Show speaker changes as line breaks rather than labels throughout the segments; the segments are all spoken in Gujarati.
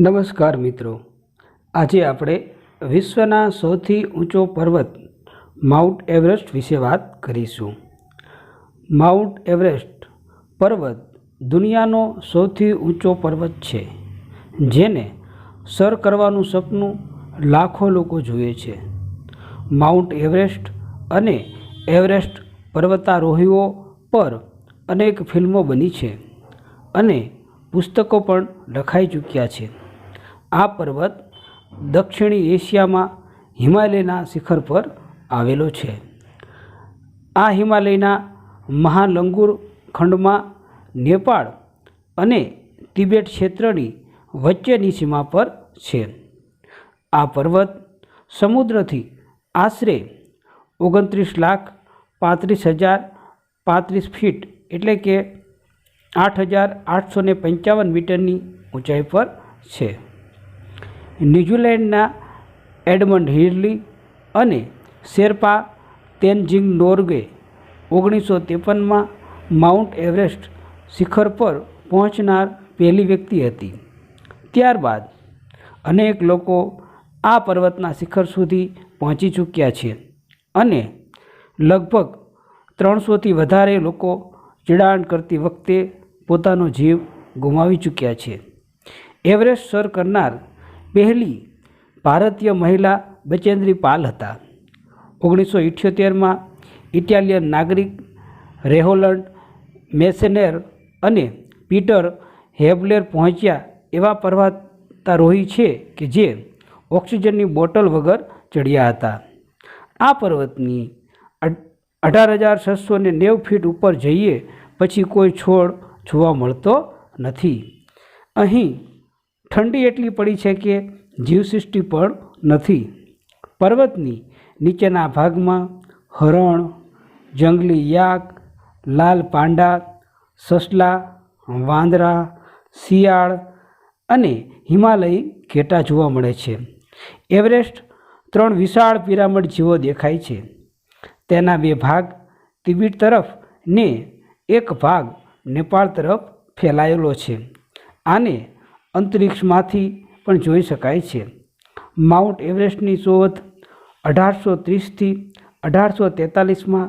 નમસ્કાર મિત્રો. આજે આપણે વિશ્વના સૌથી ઊંચો પર્વત માઉન્ટ એવરેસ્ટ વિશે વાત કરીશું. માઉન્ટ એવરેસ્ટ પર્વત દુનિયાનો સૌથી ઊંચો પર્વત છે, જેને સર કરવાનું સપનું લાખો લોકો જુએ છે. માઉન્ટ એવરેસ્ટ અને એવરેસ્ટ પર્વતારોહીઓ પર અનેક ફિલ્મો બની છે અને પુસ્તકો પણ લખાઈ ચૂક્યા છે. આ પર્વત દક્ષિણી એશિયામાં હિમાલયના શિખર પર આવેલો છે. આ હિમાલયના મહાલંગુર ખંડમાં નેપાળ અને તિબેટ ક્ષેત્રની વચ્ચેની સીમા પર છે. આ પર્વત સમુદ્રથી આશરે ઓગણત્રીસ લાખ પાંત્રીસ હજાર પાંત્રીસ ફીટ એટલે કે આઠ હજાર આઠસો ને પંચાવન મીટરની ઊંચાઈ પર છે. ન્યૂઝીલેન્ડના એડમંડ હિરલી અને શેરપા તેનજિંગ નોર્ગે ઓગણીસો ત્રેપનમાં માઉન્ટ એવરેસ્ટ શિખર પર પહોંચનાર પહેલી વ્યક્તિ હતી. ત્યારબાદ અનેક લોકો આ પર્વતના શિખર સુધી પહોંચી ચૂક્યા છે અને લગભગ ત્રણસોથી વધારે લોકો ચઢાણ કરતી વખતે પોતાનો જીવ ગુમાવી ચૂક્યા છે. એવરેસ્ટ સર કરનાર પહેલી ભારતીય મહિલા બચેન્દ્રી પાલ હતા. ઓગણીસો ઇઠ્યોતેરમાં ઇટાલિયન નાગરિક રેહોલન્ડ મેસેનેર અને પીટર હેબલેર પહોંચ્યા એવા પર્વતારોહી છે કે જે ઓક્સિજનની બોટલ વગર ચડ્યા હતા. આ પર્વતની અઢાર હજાર છસો ને નેવ ફીટ ઉપર જઈએ પછી કોઈ છોડ જોવા મળતો નથી. અહીં ઠંડી એટલી પડી છે કે જીવસૃષ્ટિ પણ નથી. પર્વતની નીચેના ભાગમાં હરણ, જંગલી યાક, લાલ પાંડા, સસલા, વાંદરા, શિયાળ અને હિમાલય ઘેટા જોવા મળે છે. એવરેસ્ટ ત્રણ વિશાળ પિરામિડ જેવો દેખાય છે. તેના બે ભાગ તિબેટ તરફ ને એક ભાગ નેપાળ તરફ ફેલાયેલો છે. આને અંતરિક્ષમાંથી પણ જોઈ શકાય છે. માઉન્ટ એવરેસ્ટની શોધ અઢારસો ત્રીસથી અઢારસો તેતાલીસમાં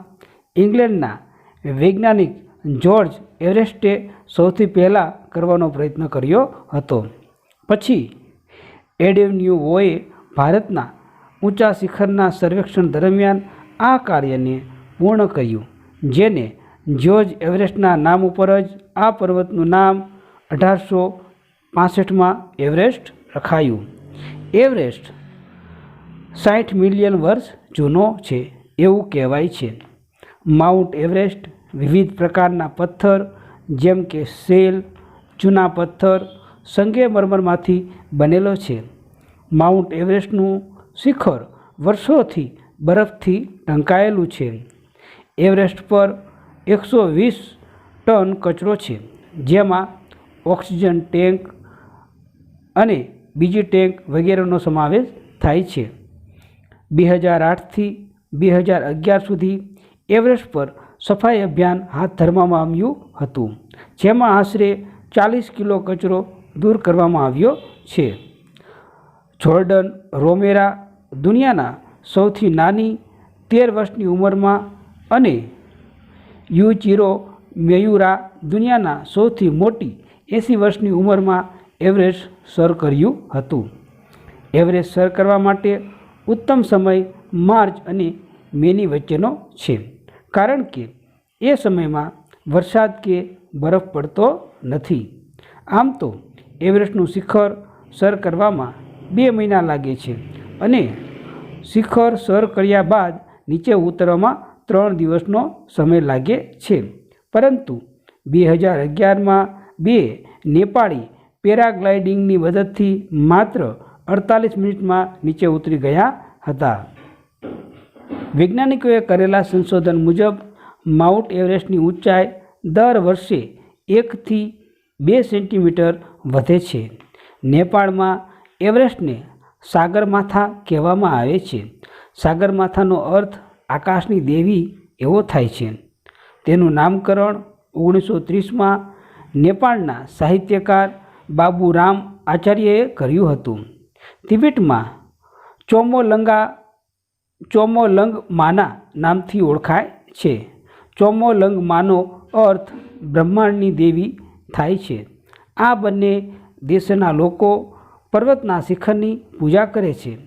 ઇંગ્લેન્ડના વૈજ્ઞાનિક જ્યોર્જ એવરેસ્ટે સૌથી પહેલાં કરવાનો પ્રયત્ન કર્યો હતો. પછી એડેન્યુઓએ ભારતના ઊંચા શિખરના સર્વેક્ષણ દરમિયાન આ કાર્યને પૂર્ણ કર્યું, જેને જ્યોર્જ એવરેસ્ટના નામ ઉપર જ આ પર્વતનું નામ અઢારસો પાસઠમાં એવરેસ્ટ રખાયું. એવરેસ્ટ સાઠ મિલિયન વર્ષ જૂનો છે એવું કહેવાય છે. માઉન્ટ એવરેસ્ટ વિવિધ પ્રકારના પથ્થર જેમ કે સેલ, જૂના પથ્થર સંગેમરમરમાંથી બનેલો છે. માઉન્ટ એવરેસ્ટનું શિખર વર્ષોથી બરફથી ઢંકાયેલું છે. એવરેસ્ટ પર એકસો વીસ ટન કચરો છે, જેમાં ઓક્સિજન ટેન્ક અને બીજી ટેન્ક વગેરેનો સમાવેશ થાય છે. બે હજાર આઠથી બે હજાર અગિયાર સુધી એવરેસ્ટ પર સફાઈ અભિયાન હાથ ધરવામાં આવ્યું હતું, જેમાં આશરે ચાલીસ કિલો કચરો દૂર કરવામાં આવ્યો છે. જોર્ડન રોમેરા દુનિયાના સૌથી નાની તેર વર્ષની ઉંમરમાં અને યુચિરો મેયુરા દુનિયાના સૌથી મોટી એંસી વર્ષની ઉંમરમાં એવરેસ્ટ સર કર્યું હતું. એવરેસ્ટ સર કરવા માટે ઉત્તમ સમય માર્ચ અને મેની વચ્ચેનો છે. કારણ કે એ સમયમાં વરસાદ કે બરફ પડતો નથી. આમ તો એવરેસ્ટનું શિખર સર કરવામાં બે મહિના લાગે છે અને શિખર સર કર્યા બાદ નીચે ઉતરવામાં ત્રણ દિવસનો સમય લાગે છે. પરંતુ બે હજાર અગિયારમાં બે નેપાળી પેરાગ્લાઇડિંગની મદદથી માત્ર અડતાલીસ મિનિટમાં નીચે ઉતરી ગયા હતા. વૈજ્ઞાનિકોએ કરેલા સંશોધન મુજબ, માઉન્ટ એવરેસ્ટની ઊંચાઈ દર વર્ષે એકથી બે સેન્ટીમીટર વધે છે. નેપાળમાં એવરેસ્ટને સાગરમાથા કહેવામાં આવે છે. સાગરમાથાનો અર્થ આકાશની દેવી એવો થાય છે. તેનું નામકરણ ઓગણીસો ત્રીસમાં નેપાળના સાહિત્યકાર બાબુ રામ આચાર્યએ કર્યું હતું. તિબેટમાં ચોમોલંગા ચોમોલંગ માના નામથી ઓળખાય છે. ચોમોલંગ માનો અર્થ બ્રહ્માંડની દેવી થાય છે. આ બંને દેશના લોકો પર્વતના શિખરની પૂજા કરે છે.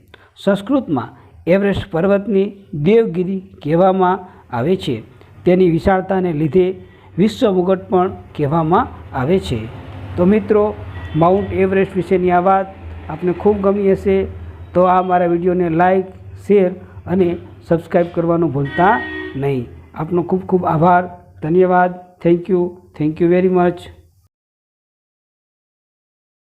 સંસ્કૃતમાં એવરેસ્ટ પર્વતને દેવગિરી કહેવામાં આવે છે. તેની વિશાળતાને લીધે વિશ્વ મુગટ પણ કહેવામાં આવે છે. તો મિત્રો માઉન્ટ એવરેસ્ટ વિશેની આ વાત આપને ખૂબ ગમી હશે, તો આ મારા વિડીયોને લાઈક, શેર અને સબસ્ક્રાઈબ કરવાનું ભૂલતા નહીં. આપનો ખૂબ ખૂબ આભાર. ધન્યવાદ. Thank you. Thank you very much.